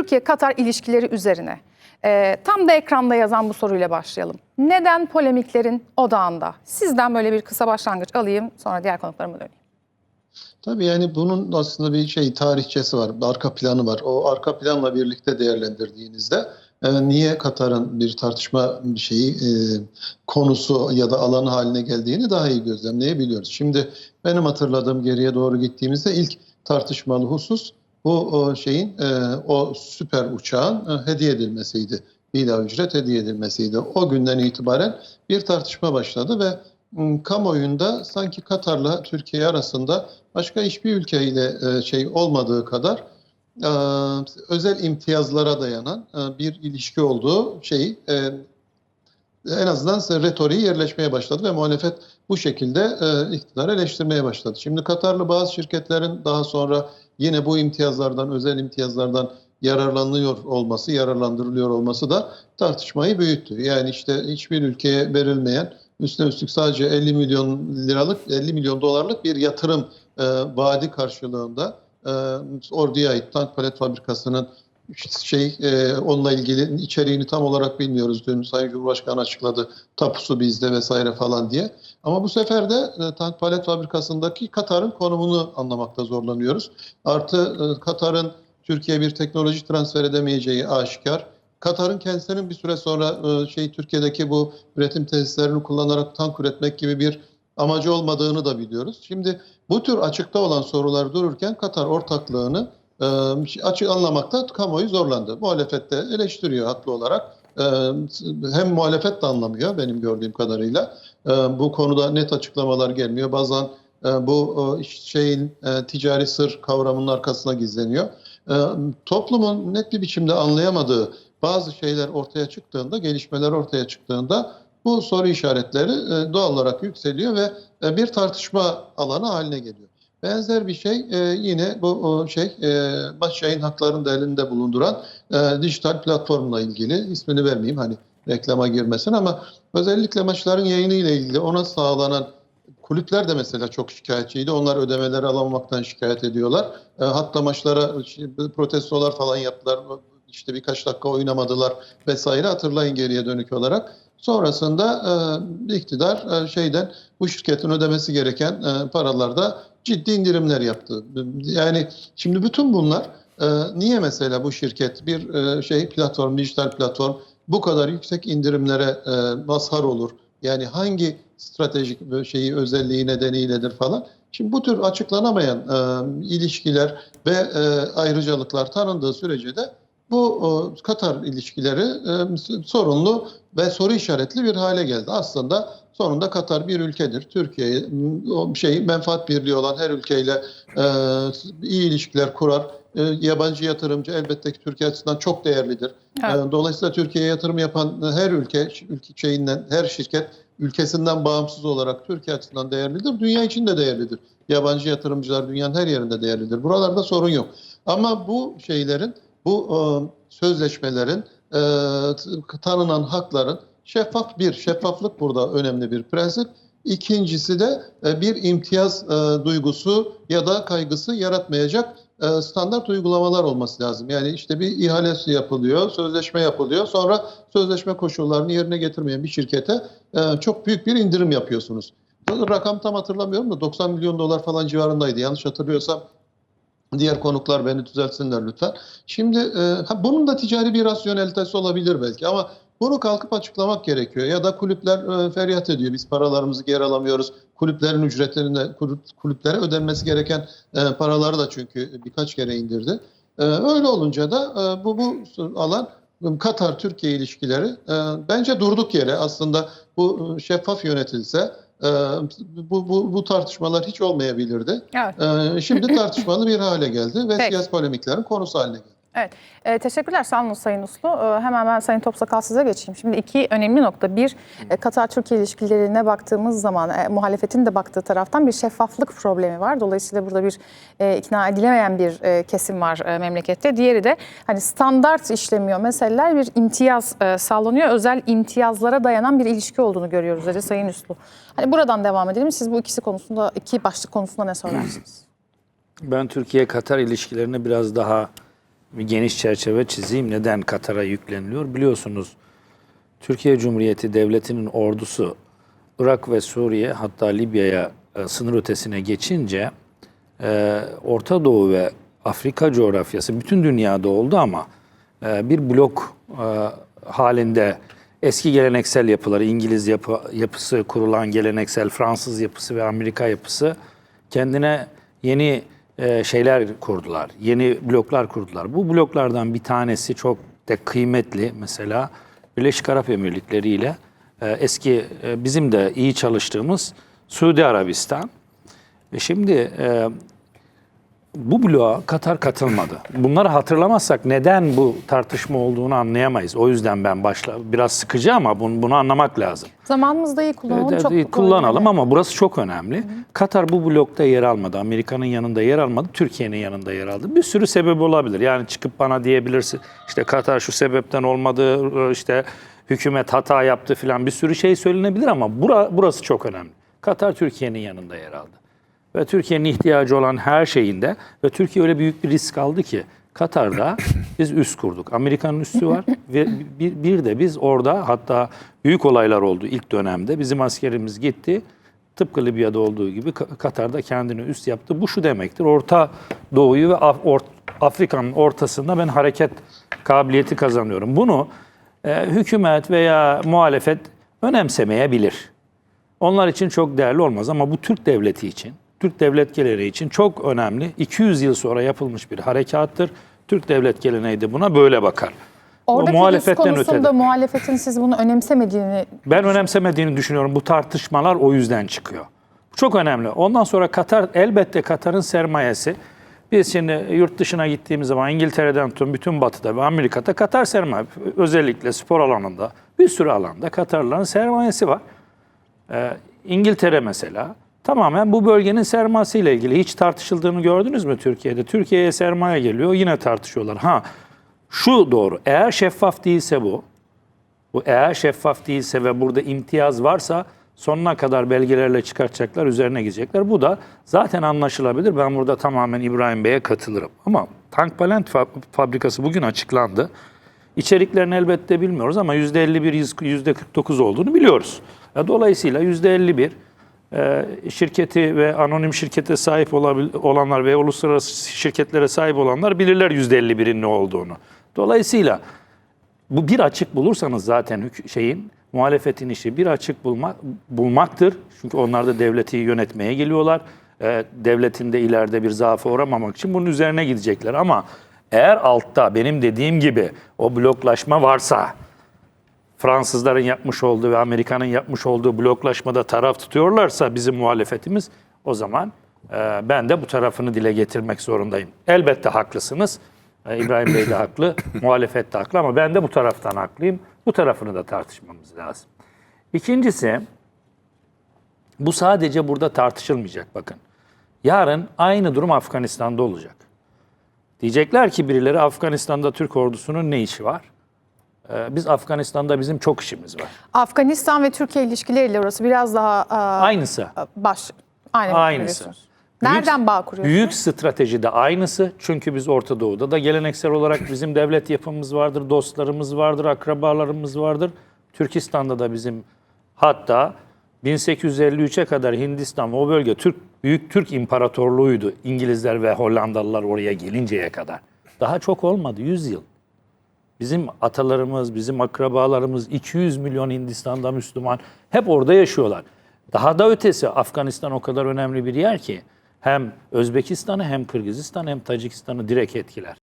Türkiye-Katar ilişkileri üzerine. Ee, tam da ekranda yazan bu soruyla başlayalım. Neden polemiklerin odağında? Sizden böyle bir kısa başlangıç alayım sonra diğer konuklarıma döneyim. Tabii yani bunun aslında bir şey tarihçesi var, arka planı var. O arka planla birlikte değerlendirdiğinizde e, niye Katar'ın bir tartışma şeyi e, konusu ya da alanı haline geldiğini daha iyi gözlemleyebiliyoruz. Şimdi benim hatırladığım geriye doğru gittiğimizde ilk tartışmalı husus bu şeyin e, o süper uçağın e, hediye edilmesiydi. Bila ücret hediye edilmesiydi. O günden itibaren bir tartışma başladı ve kamuoyunda sanki Katar'la Türkiye arasında başka hiçbir ülkeyle e, şey olmadığı kadar özel imtiyazlara dayanan bir ilişki olduğu şeyi en azından retoriği yerleşmeye başladı ve muhalefet bu şekilde iktidarı eleştirmeye başladı. Şimdi Katarlı bazı şirketlerin daha sonra yine bu imtiyazlardan, özel imtiyazlardan yararlanıyor olması, yararlandırılıyor olması da tartışmayı büyüttü. Yani işte hiçbir ülkeye verilmeyen, üstüne üstlük sadece 50 milyon liralık, 50 milyon dolarlık bir yatırım e, vaadi karşılığında e, orduya ait tank palet fabrikasının şey e, onunla ilgili içeriğini tam olarak bilmiyoruz. Dün Sayın Cumhurbaşkanı açıkladı tapusu bizde vesaire falan diye. Ama bu sefer de e, tank palet fabrikasındaki Katar'ın konumunu anlamakta zorlanıyoruz. Artı e, Katar'ın Türkiye'ye bir teknoloji transfer edemeyeceği aşikar. Katar'ın kendisinin bir süre sonra e, şey Türkiye'deki bu üretim tesislerini kullanarak tank üretmek gibi bir amacı olmadığını da biliyoruz. Şimdi bu tür açıkta olan sorular dururken Katar ortaklığını e, açık anlamakta kamuoyu zorlandı. Muhalefet de eleştiriyor haklı olarak. Hem muhalefet de anlamıyor benim gördüğüm kadarıyla. Bu konuda net açıklamalar gelmiyor. Bazen bu e, şeyin ticari sır kavramının arkasına gizleniyor. Toplumun net bir biçimde anlayamadığı bazı şeyler ortaya çıktığında, gelişmeler ortaya çıktığında bu soru işaretleri doğal olarak yükseliyor ve bir tartışma alanı haline geliyor. Benzer bir şey e, yine bu o şey e, baş yayın haklarını da elinde bulunduran e, dijital platformla ilgili ismini vermeyeyim hani reklama girmesin ama özellikle maçların yayını ile ilgili ona sağlanan kulüpler de mesela çok şikayetçiydi. Onlar ödemeleri alamamaktan şikayet ediyorlar. E, hatta maçlara şey, protestolar falan yaptılar. İşte birkaç dakika oynamadılar vesaire hatırlayın geriye dönük olarak. Sonrasında e, iktidar e, şeyden bu şirketin ödemesi gereken e, paralarda ciddi indirimler yaptı. Yani şimdi bütün bunlar e, niye mesela bu şirket bir e, şey platform, dijital platform bu kadar yüksek indirimlere e, mazhar olur? Yani hangi stratejik şeyi özelliği nedeniyledir falan. Şimdi bu tür açıklanamayan e, ilişkiler ve e, ayrıcalıklar tanındığı sürece de bu e, Katar ilişkileri e, sorunlu ve soru işaretli bir hale geldi. Aslında sonunda Katar bir ülkedir. Türkiye şey menfaat birliği olan her ülkeyle e, iyi ilişkiler kurar. Yabancı yatırımcı elbette ki Türkiye açısından çok değerlidir. Evet. Dolayısıyla Türkiye'ye yatırım yapan her ülke, ülke şeyinden her şirket ülkesinden bağımsız olarak Türkiye açısından değerlidir. Dünya için de değerlidir. Yabancı yatırımcılar dünyanın her yerinde değerlidir. Buralarda sorun yok. Ama bu şeylerin, bu e, sözleşmelerin, e, tanınan hakların şeffaf bir, şeffaflık burada önemli bir prensip. İkincisi de e, bir imtiyaz duygusu ya da kaygısı yaratmayacak standart uygulamalar olması lazım. Yani işte bir ihalesi yapılıyor, sözleşme yapılıyor. Sonra sözleşme koşullarını yerine getirmeyen bir şirkete çok büyük bir indirim yapıyorsunuz. Rakam tam hatırlamıyorum da 90 milyon dolar falan civarındaydı. Yanlış hatırlıyorsam diğer konuklar beni düzeltsinler lütfen. Şimdi e, bunun da ticari bir rasyonelitesi olabilir belki ama bunu kalkıp açıklamak gerekiyor. Ya da kulüpler e, feryat ediyor. Biz paralarımızı geri alamıyoruz. Kulüplerin ücretlerine, kulüplere ödenmesi gereken e, paraları da çünkü birkaç kere indirdi. E, öyle olunca da e, bu, bu alan Katar-Türkiye ilişkileri e, bence durduk yere aslında bu e, şeffaf yönetilse e, bu, bu, bu tartışmalar hiç olmayabilirdi. Evet. E, şimdi tartışmalı bir hale geldi ve Peki. siyasi polemiklerin konusu haline geldi. Evet, e, teşekkürler sağ olun Sayın Uslu. E, hemen ben Sayın Topsakal size geçeyim. Şimdi iki önemli nokta. Bir, e, Katar-Türkiye ilişkilerine baktığımız zaman e, muhalefetin de baktığı taraftan bir şeffaflık problemi var. Dolayısıyla burada bir e, ikna edilemeyen bir e, kesim var e, memlekette. Diğeri de hani standart işlemiyor meseleler bir imtiyaz e, sağlanıyor. Özel imtiyazlara dayanan bir ilişki olduğunu görüyoruz dedi Sayın Uslu. Hani buradan devam edelim. Siz bu ikisi konusunda, iki başlık konusunda ne söylersiniz? Ben Türkiye-Katar ilişkilerini biraz daha bir geniş çerçeve çizeyim. Neden Katar'a yükleniliyor? Biliyorsunuz Türkiye Cumhuriyeti Devleti'nin ordusu Irak ve Suriye hatta Libya'ya e, sınır ötesine geçince e, Orta Doğu ve Afrika coğrafyası bütün dünyada oldu ama e, bir blok e, halinde eski geleneksel yapıları, İngiliz yapı, yapısı kurulan geleneksel Fransız yapısı ve Amerika yapısı kendine yeni e, şeyler kurdular. Yeni bloklar kurdular. Bu bloklardan bir tanesi çok da kıymetli mesela Birleşik Arap Emirlikleri ile e, eski e, bizim de iyi çalıştığımız Suudi Arabistan. E şimdi bu bloğa Katar katılmadı. Bunları hatırlamazsak neden bu tartışma olduğunu anlayamayız. O yüzden ben başla biraz sıkıcı ama bunu, bunu anlamak lazım. Zamanımızda iyi kullanalım. Evet, çok evet, kullanalım önemli. ama burası çok önemli. Katar bu blokta yer almadı. Amerika'nın yanında yer almadı. Türkiye'nin yanında yer aldı. Bir sürü sebebi olabilir. Yani çıkıp bana diyebilirsin işte Katar şu sebepten olmadı, işte hükümet hata yaptı filan bir sürü şey söylenebilir ama bura, burası çok önemli. Katar Türkiye'nin yanında yer aldı. Ve Türkiye'nin ihtiyacı olan her şeyinde ve Türkiye öyle büyük bir risk aldı ki Katar'da biz üst kurduk. Amerika'nın üssü var ve bir, bir de biz orada hatta büyük olaylar oldu ilk dönemde. Bizim askerimiz gitti. Tıpkı Libya'da olduğu gibi Ka- Katar'da kendini üst yaptı. Bu şu demektir. Orta Doğu'yu ve Af- Or- Afrika'nın ortasında ben hareket kabiliyeti kazanıyorum. Bunu e, hükümet veya muhalefet önemsemeyebilir. Onlar için çok değerli olmaz ama bu Türk devleti için, Türk devlet geleneği için çok önemli. 200 yıl sonra yapılmış bir harekattır. Türk devlet geleneği de buna böyle bakar. Oradaki o Rus konusunda ötede. muhalefetin siz bunu önemsemediğini Ben önemsemediğini düşünüyorum. Bu tartışmalar o yüzden çıkıyor. Çok önemli. Ondan sonra Katar, elbette Katar'ın sermayesi. Biz şimdi yurt dışına gittiğimiz zaman İngiltere'den tutun bütün batıda ve Amerika'da Katar sermaye. Özellikle spor alanında bir sürü alanda Katarlıların sermayesi var. Ee, İngiltere mesela tamamen bu bölgenin sermayesiyle ilgili hiç tartışıldığını gördünüz mü Türkiye'de? Türkiye'ye sermaye geliyor yine tartışıyorlar. Ha şu doğru eğer şeffaf değilse bu bu eğer şeffaf değilse ve burada imtiyaz varsa sonuna kadar belgelerle çıkartacaklar, üzerine gidecekler. Bu da zaten anlaşılabilir. Ben burada tamamen İbrahim Bey'e katılırım. Ama tank palent fa- fabrikası bugün açıklandı. İçeriklerini elbette bilmiyoruz ama %51, %49 olduğunu biliyoruz. Dolayısıyla %51 e, şirketi ve anonim şirkete sahip olanlar ve uluslararası şirketlere sahip olanlar bilirler %51'in ne olduğunu. Dolayısıyla bu bir açık bulursanız zaten şeyin muhalefetin işi bir açık bulma, bulmaktır. Çünkü onlar da devleti yönetmeye geliyorlar. Ee, devletin de ileride bir zaafı uğramamak için bunun üzerine gidecekler. Ama eğer altta benim dediğim gibi o bloklaşma varsa Fransızların yapmış olduğu ve Amerika'nın yapmış olduğu bloklaşmada taraf tutuyorlarsa bizim muhalefetimiz o zaman e, ben de bu tarafını dile getirmek zorundayım. Elbette haklısınız. E, İbrahim Bey de haklı, muhalefet de haklı ama ben de bu taraftan haklıyım. Bu tarafını da tartışmamız lazım. İkincisi, bu sadece burada tartışılmayacak bakın. Yarın aynı durum Afganistan'da olacak. Diyecekler ki birileri Afganistan'da Türk ordusunun ne işi var? Ee, Biz Afganistan'da bizim çok işimiz var. Afganistan ve Türkiye ilişkileriyle orası biraz daha aa, Aynısı. baş aynı Aynısı. Nereden bağ kuruyorsunuz? Büyük strateji de aynısı. Çünkü biz Orta Doğu'da da geleneksel olarak bizim devlet yapımız vardır, dostlarımız vardır, akrabalarımız vardır. Türkistan'da da bizim hatta 1853'e kadar Hindistan ve o bölge Türk Büyük Türk İmparatorluğu'ydu. İngilizler ve Hollandalılar oraya gelinceye kadar. Daha çok olmadı 100 yıl. Bizim atalarımız, bizim akrabalarımız 200 milyon Hindistan'da Müslüman hep orada yaşıyorlar. Daha da ötesi Afganistan o kadar önemli bir yer ki hem Özbekistan'ı hem Kırgızistan'ı hem Tacikistan'ı direkt etkiler.